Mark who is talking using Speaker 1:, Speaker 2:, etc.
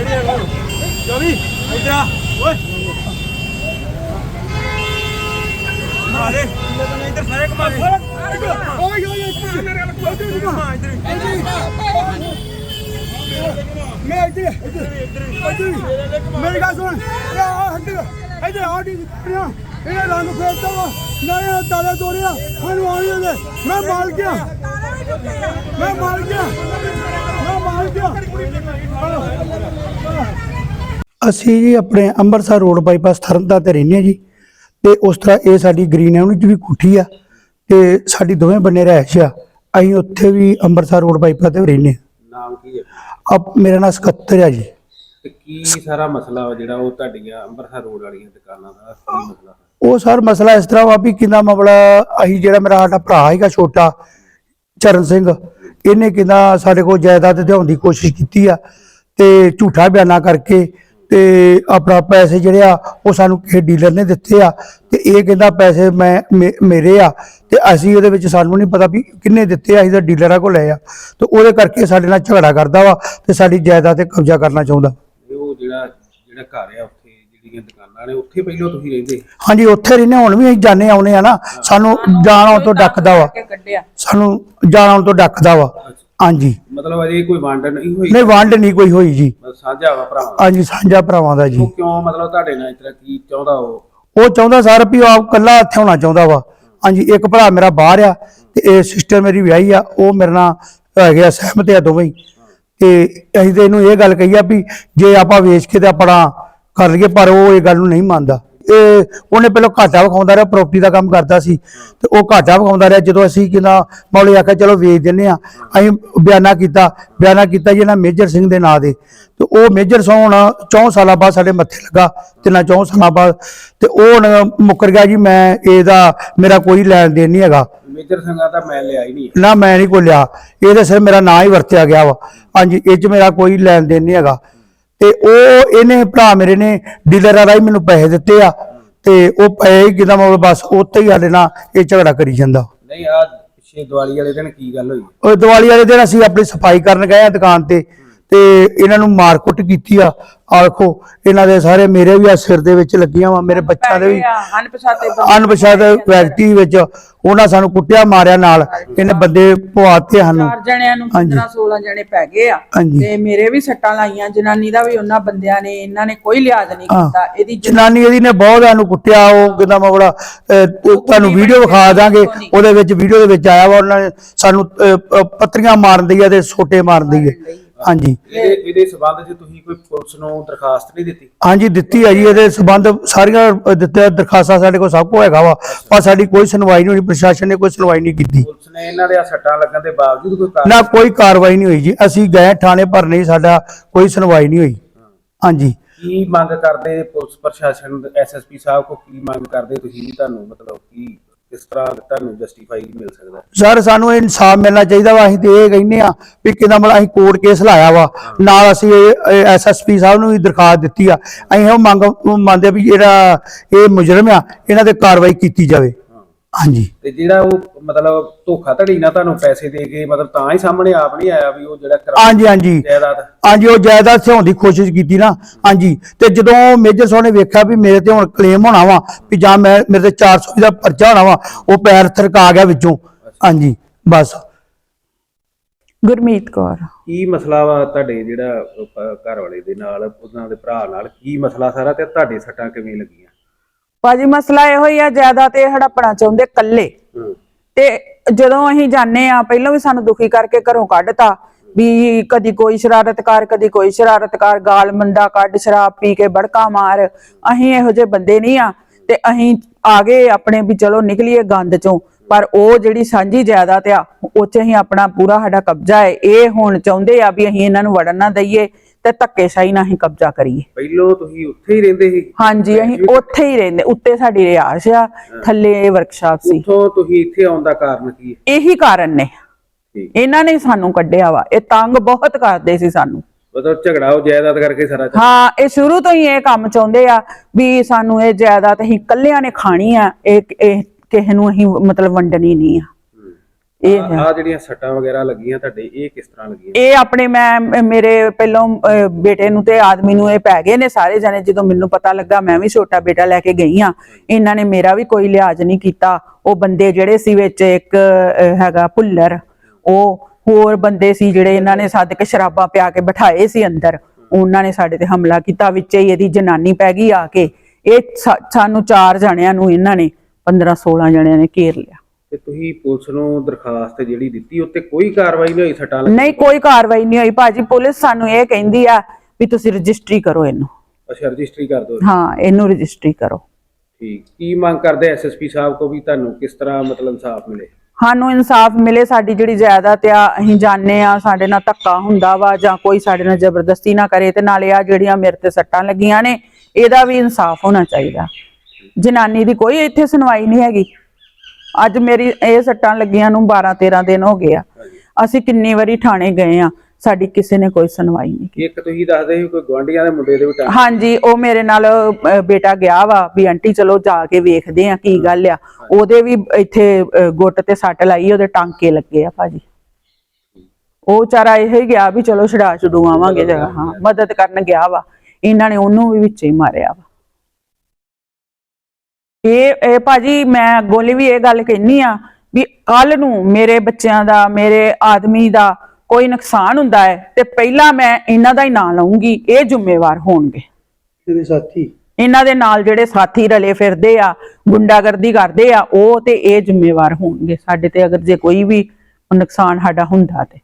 Speaker 1: ਜੋਵੀ ਇਧਰ ਆ ਓਏ। ਮਾਰੇ ਇਧਰ ਸਾਰੇ ਕਮਾ ਓਏ ਓਏ ਓਏ ਮੇਰੇ ਨਾਲ ਕਮਾ ਇਧਰ
Speaker 2: ਮੈਂ ਇੱਧਰ ਇੱਧਰ ਇੱਧਰ ਮੇਰੀ ਗੱਲ ਸੁਣ। ਇਹ ਆ ਇੱਧਰ ਇੱਧਰ ਆ ਡੀ ਇਹਨੇ ਰੰਗ ਫੇਰਤਾ ਵਾ। ਨਾ ਇਹ ਤਾਲਾ ਤੋੜਿਆ। ਮੈਨੂੰ ਆਉਣੀ ਦੇ ਮੈਂ ਮਾਰ ਗਿਆ। ਮੈਂ ਮਾਰ ਗਿਆ ਮੈਂ ਮਾਰ ਗਿਆ ਅਸੀਂ ਜੀ ਆਪਣੇ ਅੰਮ੍ਰਿਤਸਰ ਰੋਡ ਬਾਈਪਾਸ ਤਰਨਤਾਰਨ ਤੇ ਰਹਿੰਦੇ ਹਾਂ ਜੀ। ਤੇ ਉਸ ਤਰ੍ਹਾਂ ਇਹ ਸਾਡੀ ਗ੍ਰੀਨ ਐਵਨਿਊ ਚ ਵੀ ਕੋਠੀ ਆ ਤੇ ਸਾਡੀ ਦੋਵੇਂ ਬੰਨੇ ਰਹਿਸ਼ ਆ। ਅਸੀਂ ਉੱਥੇ ਵੀ ਅੰਮ੍ਰਿਤਸਰ ਰੋਡ ਬਾਈਪਾਸ ਤੇ ਰਹਿੰਦੇ
Speaker 3: ਨਾਮ ਕੀ ਹੈ?
Speaker 2: ਆ ਅਬ ਮੇਰਾ ਨਾਮ ਸਕੱਤਰ ਆ ਜੀ।
Speaker 3: ਤੇ ਕੀ ਸਾਰਾ ਮਸਲਾ ਵਾ ਜਿਹੜਾ ਉਹ ਤੁਹਾਡੀਆਂ ਅੰਮ੍ਰਿਤਸਰ ਰੋਡ ਵਾਲੀਆਂ ਦੁਕਾਨਾਂ ਦਾ ਕੀ ਮਸਲਾ? ਹੈ
Speaker 2: ਉਹ ਸਰ ਮਸਲਾ ਇਸ ਤਰ੍ਹਾਂ ਵਾ ਵੀ ਕਿੰਨਾ ਮਾਮਲਾ ਅਸੀਂ ਜਿਹੜਾ ਮੇਰਾ ਸਾਡਾ ਭਰਾ ਹੈਗਾ ਛੋਟਾ ਚਰਨ ਸਿੰਘ ਇਹਨੇ ਕਿੰਨਾ ਸਾਡੇ ਕੋਲ ਜਾਇਦਾਦ ਦਿਵਾਉਣ ਦੀ ਕੋਸ਼ਿਸ਼ ਕੀਤੀ ਆ ਤੇ ਝੂਠਾ ਬਿਆਨਾ ਕਰਕੇ ਤੇ ਆਪਣਾ ਪੈਸੇ ਜਿਹੜੇ ਆ ਉਹ ਸਾਨੂੰ ਕਿਸੇ ਡੀਲਰ ਨੇ ਦਿੱਤੇ ਆ ਤੇ ਇਹ ਕਹਿੰਦਾ ਪੈਸੇ ਮੈਂ ਮੇਰੇ ਆ ਤੇ ਅਸੀਂ ਉਹਦੇ ਵਿੱਚ ਸਾਨੂੰ ਨਹੀਂ ਪਤਾ ਵੀ ਕਿੰਨੇ ਦਿੱਤੇ ਆ ਅਸੀਂ ਤਾਂ ਡੀਲਰਾਂ ਕੋਲ ਲਏ ਆ। ਤੇ ਉਹਦੇ ਕਰਕੇ ਸਾਡੇ ਨਾਲ ਝਗੜਾ ਕਰਦਾ ਵਾ ਤੇ ਸਾਡੀ ਜਾਇਦਾਦ ਤੇ ਕਬਜ਼ਾ ਕਰਨਾ ਚਾਹੁੰਦਾ।
Speaker 3: ਉਹ ਜਿਹੜਾ ਜਿਹੜਾ ਘਰ ਆ ਉੱਥੇ ਜਿਹੜੀਆਂ ਦੁਕਾਨਾਂ ਨੇ ਉੱਥੇ ਪਹਿਲਾਂ ਤੁਸੀਂ ਰਹਿੰਦੇ?
Speaker 2: ਹਾਂਜੀ ਉੱਥੇ ਰਹਿੰਦੇ ਹੁਣ ਵੀ ਅਸੀਂ ਜਾਣੇ ਆਉਨੇ ਆ ਨਾ ਸਾਨੂੰ ਜਾਣ ਆਉਣ ਤੋਂ ਡੱਕਦਾ ਵਾ। ਸਾਨੂੰ ਜਾਣ ਆਉਣ ਤੋਂ ਡੱਕਦਾ ਵਾ। ਹਾਂਜੀ।
Speaker 3: ਮਤਲਬ ਅਜੇ ਕੋਈ ਵੰਡ ਨਹੀਂ ਹੋਈ?
Speaker 2: ਨਹੀਂ ਵੰਡ ਨਹੀਂ ਕੋਈ ਹੋਈ ਜੀ।
Speaker 3: ਮਤਲਬ ਸਾਂਝਾ ਵਾ ਭਰਾਵਾਂ
Speaker 2: ਹਾਂਜੀ ਸਾਂਝਾ ਭਰਾਵਾਂ ਦਾ ਜੀ।
Speaker 3: ਉਹ ਕਿਉਂ ਮਤਲਬ ਤੁਹਾਡੇ ਨਾਲ ਇਸ ਤਰ੍ਹਾਂ ਕੀ ਚਾਹੁੰਦਾ ਉਹ?
Speaker 2: ਉਹ ਚਾਹੁੰਦਾ ਸਰ ਵੀ ਉਹ ਆਪ ਕੱਲਾ ਇੱਥੇ ਹੋਣਾ ਚਾਹੁੰਦਾ ਵਾ। ਹਾਂਜੀ ਇੱਕ ਭਰਾ ਮੇਰਾ ਬਾਹਰ ਆ ਤੇ ਇਹ ਸਿਸਟਰ ਮੇਰੀ ਵਿਆਹੀ ਆ ਉਹ ਮੇਰੇ ਨਾਲ ਹੈਗੇ ਆ ਸਹਿਮਤ ਆ ਦੋਵੇਂ ਹੀ। ਤੇ ਅਸੀਂ ਤੇ ਇਹਨੂੰ ਇਹ ਗੱਲ ਕਹੀ ਆ ਵੀ ਜੇ ਆਪਾਂ ਵੇਚ ਕੇ ਤੇ ਆਪਣਾ ਕਰ ਲਈਏ ਪਰ ਉਹ ਇਹ ਗੱਲ ਨੂੰ ਨਹੀਂ ਮੰਨਦਾ। ਇਹ ਉਹਨੇ ਪਹਿਲਾਂ ਘਾਟਾ ਵਿਖਾਉਂਦਾ ਰਿਹਾ ਪ੍ਰਾਪਰਟੀ ਦਾ ਕੰਮ ਕਰਦਾ ਸੀ। ਤੇ ਉਹ ਘਾਟਾ ਵਿਖਾਉਂਦਾ ਰਿਹਾ ਜਦੋਂ ਅਸੀਂ ਕਿਨਾ ਮੌਲੇ ਆਖਿਆ ਚਲੋ ਵੇਚ ਦਿੰਨੇ ਆ ਅਸੀਂ ਬਿਆਨਾ ਕੀਤਾ ਬਿਆਨਾ ਕੀਤਾ ਜੀ ਨਾ ਮੇਜਰ ਸਿੰਘ ਦੇ ਨਾਂ ਦੇ ਤੇ ਉਹ ਮੇਜਰ ਸਿੰਘ ਹੁਣ 4 ਸਾਲਾਂ ਬਾਅਦ ਸਾਡੇ ਮੱਥੇ ਲੱਗਾ ਤਿੰਨਾਂ 4 ਸਾਲਾਂ ਬਾਅਦ। ਤੇ ਉਹ ਹੁਣ ਮੁੱਕਰ ਗਿਆ ਜੀ ਮੈਂ ਇਹਦਾ ਮੇਰਾ ਕੋਈ ਲੈਣ ਦੇਣ ਨਹੀਂ ਹੈਗਾ।
Speaker 3: ਮੇਜਰ ਸਿੰਘਾ ਤਾਂ ਮੈਂ ਲਿਆ ਹੀ ਨਹੀਂ।
Speaker 2: ਨਾ ਮੈਂ ਨਹੀਂ ਕੋਈ ਲਿਆ। ਇਹਦੇ ਸਿਰ ਮੇਰਾ ਨਾਂ ਹੀ ਵਰਤਿਆ ਗਿਆ ਵਾ। ਹਾਂਜੀ ਇਹ ਚ ਮੇਰਾ ਕੋਈ ਲੈਣ ਦੇਣ ਨਹੀਂ ਹੈਗਾ। ਤੇ ਉਹ ਇਹਨੇ ਭਰਾ ਮੇਰੇ ਨੇ ਡੀਲਰਾਂ ਰਾਹੀਂ ਮੈਨੂੰ ਪੈਸੇ ਦਿੱਤੇ ਆ ਤੇ ਉਹ ਪੈਸੇ ਕਿਦਾਂ ਮਤਲਬ ਬਸ ਉੱਤੇ ਹੀ ਸਾਡੇ ਨਾਲ ਇਹ ਝਗੜਾ ਕਰੀ ਜਾਂਦਾ।
Speaker 3: ਨਹੀਂ ਆ ਪਿਛੇ ਦੀਵਾਲੀ ਵਾਲੇ ਦਿਨ ਕੀ ਗੱਲ ਹੋਈ?
Speaker 2: ਉਹ ਦੀਵਾਲੀ ਵਾਲੇ ਦਿਨ ਅਸੀਂ ਆਪਣੀ ਸਫ਼ਾਈ ਕਰਨ ਗਏ ਆ ਦੁਕਾਨ ਤੇ। ਤੇ ਇਹਨਾਂ ਨੂੰ ਮਾਰ ਕੁੱਟ ਕੀਤੀ ਆ। ਆਖੋ ਇਹਨਾਂ ਦੇ ਸਾਰੇ ਮੇਰੇ ਵੀ ਆ ਸਿਰ ਦੇ ਵਿੱਚ ਲੱਗੀਆਂ ਵਾ ਮੇਰੇ ਬੱਚਿਆਂ ਦੇ ਵੀ।
Speaker 4: ਅਨਪਛਾਤੇ
Speaker 2: ਅਣਪਛਾਤੇ ਵਿਅਕਤੀ ਵਿੱਚ ਉਹਨਾਂ ਸਾਨੂੰ ਕੁੱਟਿਆ ਮਾਰਿਆ ਨਾਲ। ਇਹਨੇ ਬੰਦੇ ਪਵਾਤੇ ਸਾਨੂੰ।
Speaker 4: ਚਾਰ ਜਣਿਆਂ ਨੂੰ 15 16 ਜਣੇ ਪੈ ਗਏ ਆ। ਤੇ ਮੇਰੇ ਵੀ ਸੱਟਾਂ ਲਾਈਆਂ ਜਨਾਨੀ ਦਾ ਵੀ ਉਹਨਾਂ ਬੰਦਿਆਂ ਨੇ ਇਹਨਾਂ ਨੇ ਕੋਈ ਲਿਹਾਜ਼ ਨਹੀਂ। ਕੀਤਾ। ਇਹਦੀ ਜਨਾਨੀ
Speaker 2: ਇਹਦੀ ਨੇ ਬਹੁਤ ਸਾਨੂੰ ਕੁੱਟਿਆ ਉਹ ਕਿਦਾਂ ਮਗੜਾ ਤੁਹਾਨੂੰ ਵੀਡੀਓ ਵਿਖਾ ਦਾਂਗੇ। ਉਹਦੇ ਵਿੱਚ ਵੀਡੀਓ ਦੇ ਵਿੱਚ ਆਇਆ ਵਾ ਉਹਨਾਂ ਨੇ ਸਾਨੂੰ ਪੱਤਰੀਆਂ ਮਾਰਨ ਦੀ ਆ ਤੇ ਛੋਟੇ ਮਾਰਨ ਦੀ ਆ। ਹਾਂਜੀ।
Speaker 3: ਇਹਦੇ ਇਹਦੇ ਸਬੰਧ 'ਚ ਤੁਸੀਂ ਕੋਈ ਪੁਲਿਸ ਨੂੰ ਦਰਖਾਸਤ ਨਹੀਂ ਦਿੱਤੀ?
Speaker 2: ਹਾਂਜੀ ਦਿੱਤੀ ਹੈ ਜੀ। ਇਹਦੇ ਸਬੰਧ ਸਾਰੀਆਂ ਦਿੱਤੇ ਦਰਖਾਸਤਾਂ ਸਾਡੇ ਕੋਲ ਸਭ ਕੁਝ ਹੈਗਾ ਵਾ। ਪਰ ਸਾਡੀ ਕੋਈ ਸੁਣਵਾਈ ਨਹੀਂ ਹੋਈ ਪ੍ਰਸ਼ਾਸਨ ਨੇ ਕੋਈ ਸੁਣਵਾਈ ਨਹੀਂ ਕੀਤੀ।
Speaker 3: ਪੁਲਿਸ ਨੇ ਇਹਨਾਂ ਦੇ ਸੱਟਾਂ ਲੱਗਣ ਦੇ ਬਾਵਜੂਦ ਕੋਈ ਕਾਰਵਾਈ
Speaker 2: ਨਾ ਕੋਈ ਕਾਰਵਾਈ ਨਹੀਂ ਹੋਈ ਜੀ। ਅਸੀਂ ਗਏ ਥਾਣੇ ਪਰ ਨਹੀਂ ਸਾਡਾ ਕੋਈ ਸੁਣਵਾਈ ਨਹੀਂ ਹੋਈ। ਹਾਂਜੀ।
Speaker 3: ਕੀ ਮੰਗ ਕਰਦੇ ਪੁਲਿਸ ਪ੍ਰਸ਼ਾਸਨ ਐਸਐਸਪੀ ਸਾਹਿਬ ਕੋ ਕੀ ਮੰਗ ਕਰਦੇ ਤੁਸੀਂ ਵੀ ਤੁਹਾਨੂੰ? ਮਤਲਬ ਕੀ ਕਿਸ ਤਰ੍ਹਾਂ ਤੁਹਾਨੂੰ ਜਸਟੀਫਾਈ ਮਿਲ ਸਕਦਾ?
Speaker 2: ਸਰ ਸਾਨੂੰ ਇਨਸਾਫ ਮਿਲਣਾ ਚਾਹੀਦਾ ਵਾ ਅਸੀਂ ਤੇ ਇਹ ਕਹਿੰਦੇ ਆ ਵੀ ਕਿਦਾਂ ਮਤਲਬ ਅਸੀਂ ਕੋਰਟ ਕੇਸ ਲਾਇਆ ਵਾ। ਨਾਲ ਅਸੀਂ ਐਸਐਸਪੀ ਸਾਹਿਬ ਨੂੰ ਵੀ ਦਰਖਾਸਤ ਦਿੱਤੀ ਆ। ਅਸੀਂ ਉਹ ਮੰਗ ਮੰਨਦੇ ਵੀ ਜਿਹੜਾ ਇਹ ਮੁਜਰਮ ਆ ਇਹਨਾਂ ਤੇ ਕਾਰਵਾਈ ਕੀਤੀ ਜਾਵੇ। ਹਾਂਜੀ।
Speaker 3: ਤੇ ਜਿਹੜਾ ਉਹ ਮਤਲਬ ਧੋਖਾ ਧੜੀ ਨਾਲ ਤੁਹਾਨੂੰ ਪੈਸੇ ਦੇ ਕੇ ਮਤਲਬ ਤਾਂ ਹੀ ਸਾਹਮਣੇ ਆਪ ਨਹੀਂ ਆਇਆ ਵੀ ਉਹ ਜਿਹੜਾ ਕਰਾ
Speaker 2: ਹਾਂਜੀ ਹਾਂਜੀ।
Speaker 3: ਜਾਇਦਾਦ।
Speaker 2: ਹਾਂਜੀ ਉਹ ਜਾਇਦਾਦ ਸਿਉਣ ਦੀ ਕੋਸ਼ਿਸ਼ ਕੀਤੀ ਨਾ। ਹਾਂਜੀ ਤੇ ਜਦੋਂ ਮੇਜਰ ਸਾਹਿਬ ਨੇ ਵੇਖਿਆ ਵੀ ਮੇਰੇ ਤੇ ਹੁਣ ਕਲੇਮ ਹੋਣਾ ਵਾ ਵੀ ਜਾਂ ਮੈਂ ਮੇਰੇ ਤੇ 400 ਦਾ ਪਰਚਾ ਹੋਣਾ ਵਾ ਉਹ ਪੈਰ ਥਰਕਾ ਗਿਆ ਵਿੱਚੋਂ। ਹਾਂਜੀ ਬਸ।
Speaker 4: ਗੁਰਮੀਤ ਕੌਰ।
Speaker 3: ਕੀ ਮਸਲਾ ਵਾ ਤੁਹਾਡੇ ਜਿਹੜਾ ਘਰ ਵਾਲੇ ਦੇ ਨਾਲ ਉਹਨਾਂ ਦੇ ਭਰਾ ਨਾਲ? ਕੀ ਮਸਲਾ ਸਾਰਾ ਤੇ ਤੁਹਾਡੇ ਸੱਟਾਂ ਕਿਵੇਂ ਲੱਗੀਆਂ?
Speaker 4: ਭਾਜੀ ਮਸਲਾ ਇਹੋ ਹੀ ਆ ਜ਼ਿਆਦਾ ਤੇ ਹੜਪਣਾ ਚਾਹੁੰਦੇ ਕੱਲੇ ਤੇ ਜਦੋਂ ਅਸੀਂ ਜਾਣੇ ਆ ਪਹਿਲਾਂ ਵੀ ਸਾਨੂੰ ਦੁਖੀ ਕਰਕੇ ਘਰੋਂ ਕੱਢਤਾ ਵੀ ਕਦੀ ਕੋਈ ਸ਼ਰਾਰਤਕਾਰ ਕਦੀ ਕੋਈ ਸ਼ਰਾਰਤਕਾਰ ਗਾਲ ਮੰਦਾ ਕੱਢ ਸ਼ਰਾਬ ਪੀ ਕੇ ਬੜਕਾ ਮਾਰ। ਅਸੀਂ ਇਹੋ ਜਿਹੇ ਬੰਦੇ ਨਹੀਂ ਆ ਤੇ ਅਸੀਂ ਆ ਗਏ ਆਪਣੇ ਵੀ ਚਲੋ ਨਿਕਲੀਏ ਗੰਦ ਚੋਂ ਪਰ ਉਹ ਜਿਹੜੀ ਸਾਂਝੀ ਜਾਇਦਾਦ ਆ ਉਹ ਚ ਅਸੀਂ ਆਪਣਾ ਪੂਰਾ ਸਾਡਾ ਕਬਜ਼ਾ ਹੈ। ਇਹ ਹੁਣ ਚਾਹੁੰਦੇ ਆ ਵੀ ਅਸੀਂ ਇਹਨਾਂ ਨੂੰ ਵੜਨ ਨਾ ਦਈਏ। ਤੇ ਧੱਕੇਸ਼ਾਹੀ ਨਾਲ ਅਸੀਂ ਕਬਜ਼ਾ ਕਰੀਏ।
Speaker 3: ਪਹਿਲੋਂ ਤੁਸੀਂ ਉੱਥੇ ਹੀ ਰਹਿੰਦੇ ਸੀ?
Speaker 4: ਹਾਂਜੀ ਅਸੀਂ ਉੱਥੇ ਹੀ ਰਹਿੰਦੇ ਉੱਤੇ ਸਾਡੀ ਰਿਹਾਇਸ਼ ਆ ਥੱਲੇ ਇਹ ਵਰਕਸ਼ਾਪ ਸੀ।
Speaker 3: ਉੱਥੋਂ ਤੁਸੀਂ ਇੱਥੇ ਆਉਣ ਦਾ ਕਾਰਨ ਕੀ ਹੈ?
Speaker 4: ਇਹੀ ਕਾਰਨ ਨੇ। ਇਹਨਾਂ ਨੇ ਸਾਨੂੰ ਕੱਢਿਆ ਵਾ। ਇਹ ਤੰਗ ਬਹੁਤ ਕਰਦੇ ਸੀ ਸਾਨੂੰ।
Speaker 3: ਮਤਲਬ ਝਗੜਾ ਉਹ ਜਾਇਦਾਦ ਕਰਕੇ ਸਾਰਾ
Speaker 4: ਹਾਂ ਇਹ ਸ਼ੁਰੂ ਤੋਂ ਹੀ ਇਹ ਕੰਮ ਚਾਹੁੰਦੇ ਆ ਵੀ ਸਾਨੂੰ ਇਹ ਜਾਇਦਾਦ ਅਸੀਂ ਕੱਲਿਆਂ ਨੇ ਖਾਣੀ ਆ ਇਹ ਕਿਸੇ ਨੂੰ ਅਸੀਂ ਮਤਲਬ ਵੰਡਣੀ ਨਹੀਂ ਆ।
Speaker 3: ਹੂੰ।
Speaker 4: ਇਹ ਹੈ।
Speaker 3: ਆ ਜਿਹੜੀਆਂ ਸੱਟਾਂ ਵਗੈਰਾ ਲੱਗੀਆਂ ਤੁਹਾਡੇ ਇਹ ਕਿਸ ਤਰ੍ਹਾਂ ਲੱਗੀਆਂ?
Speaker 4: ਇਹ ਆਪਣੇ ਮੈਂ ਮੇਰੇ ਪਹਿਲੋਂ ਬੇਟੇ ਨੂੰ ਤੇ ਆਦਮੀ ਨੂੰ ਇਹ ਪੈ ਗਏ ਨੇ ਸਾਰੇ ਜਣੇ ਜਦੋਂ ਮੈਨੂੰ ਪਤਾ ਲੱਗਾ ਮੈਂ ਵੀ ਛੋਟਾ ਬੇਟਾ ਲੈ ਕੇ ਗਈ ਆ ਇਹਨਾਂ ਨੇ ਮੇਰਾ ਵੀ ਕੋਈ ਲਿਹਾਜ਼ ਨਹੀਂ ਕੀਤਾ। ਉਹ ਬੰਦੇ ਜਿਹੜੇ ਸੀ ਵਿੱਚ ਇੱਕ ਹੈਗਾ ਭੁੱਲਰ ਉਹ ਹੋਰ ਬੰਦੇ ਸੀ ਜਿਹੜੇ ਇਹਨਾਂ ਨੇ ਸੱਦ ਕੇ ਸ਼ਰਾਬਾਂ ਪਿਆ ਕੇ ਬਿਠਾਏ ਸੀ ਅੰਦਰ। ਉਹਨਾਂ ਨੇ ਸਾਡੇ ਤੇ ਹਮਲਾ ਕੀਤਾ ਵਿੱਚ ਹੀ ਇਹਦੀ ਜਨਾਨੀ ਪੈ ਗਈ ਆ ਕੇ। ਇਹ ਸਾਨੂੰ ਚਾਰ ਜਣਿਆਂ ਨੂੰ ਇਹਨਾਂ ਨੇ 15 16 ਜਣਿਆਂ ਨੇ ਘੇਰ ਲਿਆ।
Speaker 3: ਤੇ ਤੁਸੀਂ ਪੁਲਿਸ ਨੂੰ ਦਰਖਾਸਤ ਜਿਹੜੀ ਦਿੱਤੀ ਉੱਤੇ ਕੋਈ ਕਾਰਵਾਈ ਨਹੀਂ ਹੋਈ ਸੱਟਾਂ
Speaker 4: ਨਹੀਂ ਕੋਈ ਕਾਰਵਾਈ ਨਹੀਂ ਹੋਈ। ਭਾਜੀ ਪੁਲਿਸ ਸਾਨੂੰ ਇਹ ਕਹਿੰਦੀ ਆ ਵੀ ਤੁਸੀਂ ਰਜਿਸਟਰੀ ਕਰੋ ਇਹਨੂੰ।
Speaker 3: ਅੱਛਾ ਰਜਿਸਟਰੀ ਕਰ ਦਿਓ।
Speaker 4: ਹਾਂ ਇਹਨੂੰ ਰਜਿਸਟਰੀ ਕਰੋ।
Speaker 3: ਠੀਕ। ਕੀ ਮੰਗ ਕਰਦੇ ਐਸਐਸਪੀ ਸਾਹਿਬ ਕੋ ਵੀ ਤੁਹਾਨੂੰ ਕਿਸ ਤਰ੍ਹਾਂ ਮਤਲਬ ਇਨਸਾਫ ਮਿਲੇ?
Speaker 4: ਸਾਨੂੰ ਇਨਸਾਫ ਮਿਲੇ ਸਾਡੀ ਜਿਹੜੀ ਜਾਇਦਾਦ ਆ ਅਸੀਂ ਜਾਣਦੇ ਆ ਸਾਡੇ ਨਾਲ ਧੱਕਾ ਹੁੰਦਾ ਵਾ ਜਾਂ ਕੋਈ ਸਾਡੇ ਨਾਲ ਜ਼ਬਰਦਸਤੀ ਨਾ ਕਰੇ ਤੇ ਨਾਲੇ ਆ ਜਿਹੜੀਆਂ ਮੇਰੇ ਤੇ ਸੱਟਾਂ ਲੱਗੀਆਂ ਨੇ ਇਹਦਾ ਵੀ ਇਨਸਾਫ ਹੋਣਾ ਚਾਹੀਦਾ। ਜਨਾਨੀ ਦੀ ਕੋਈ ਇੱਥੇ ਸੁਣਵਾਈ ਨਹੀਂ ਹੈਗੀ। ਅੱਜ ਮੇਰੀ ਇਹ ਸੱਟਾਂ ਲੱਗੀਆਂ ਨੂੰ 12 13 ਦਿਨ ਹੋ ਗਏ ਆ। ਅਸੀਂ ਕਿੰਨੀ ਵਾਰੀ ਥਾਣੇ ਗਏ ਆ ਸਾਡੀ ਕਿਸੇ ਨੇ ਕੋਈ ਸੁਣਵਾਈ ਨਹੀਂ ਕੀਤੀ।
Speaker 3: ਇੱਕ ਤੁਸੀਂ ਦੱਸਦੇ ਸੀ ਕੋਈ ਗਵਾਂਢੀਆਂ ਦੇ ਮੁੰਡੇ ਦੇ ਵੀ ਟਾਂਕੇ
Speaker 4: ਹਾਂਜੀ ਉਹ ਮੇਰੇ ਨਾਲ ਬੇਟਾ ਗਿਆ ਵਾ ਵੀ ਆਂਟੀ ਚਲੋ ਜਾ ਕੇ ਵੇਖਦੇ ਆ ਕੀ ਗੱਲ ਆ। ਉਹਦੇ ਵੀ ਇੱਥੇ ਗੁੱਟ ਤੇ ਸੱਟ ਲਾਈ ਉਹਦੇ ਟਾਂਕੇ ਲੱਗੇ ਆ ਭਾਜੀ। ਉਹ ਵਿਚਾਰਾ ਇਹ ਹੀ ਗਿਆ ਵੀ ਚਲੋ ਛਡਾ ਛਡੂ ਆਵਾਂਗੇ ਜਗਾ ਹਾਂ ਮਦਦ ਕਰਨ ਗਿਆ ਵਾ। ਇਹਨਾਂ ਨੇ ਉਹਨੂੰ ਵੀ ਵਿੱਚ ਹੀ ਮਾਰਿਆ ਵਾ। ਇਹ ਇਹ ਭਾਜੀ ਮੈਂ ਅੱਗੋਂ ਵੀ ਇਹ ਗੱਲ ਕਹਿਨੀ ਆ ਵੀ ਕੱਲ ਨੂੰ ਮੇਰੇ ਬੱਚਿਆਂ ਦਾ ਮੇਰੇ ਆਦਮੀ ਦਾ ਕੋਈ ਨੁਕਸਾਨ ਹੁੰਦਾ ਹੈ ਤੇ ਪਹਿਲਾਂ ਮੈਂ ਇਹਨਾਂ ਦਾ ਹੀ ਨਾਂ ਲਵਾਂਗੀ ਇਹ ਜ਼ਿੰਮੇਵਾਰ ਹੋਣਗੇ।
Speaker 2: ਤੇਰੇ ਸਾਥੀ?
Speaker 4: ਇਹਨਾਂ ਦੇ ਨਾਲ ਜਿਹੜੇ ਸਾਥੀ ਰਲੇ ਫਿਰਦੇ ਆ ਗੁੰਡਾਗਰਦੀ ਕਰਦੇ ਆ ਉਹ ਤੇ ਇਹ ਜ਼ਿੰਮੇਵਾਰ ਹੋਣਗੇ। ਸਾਡੇ ਤੇ ਅਗਰ ਜੇ ਕੋਈ ਵੀ ਨੁਕਸਾਨ ਸਾਡਾ ਹੁੰਦਾ ਤੇ।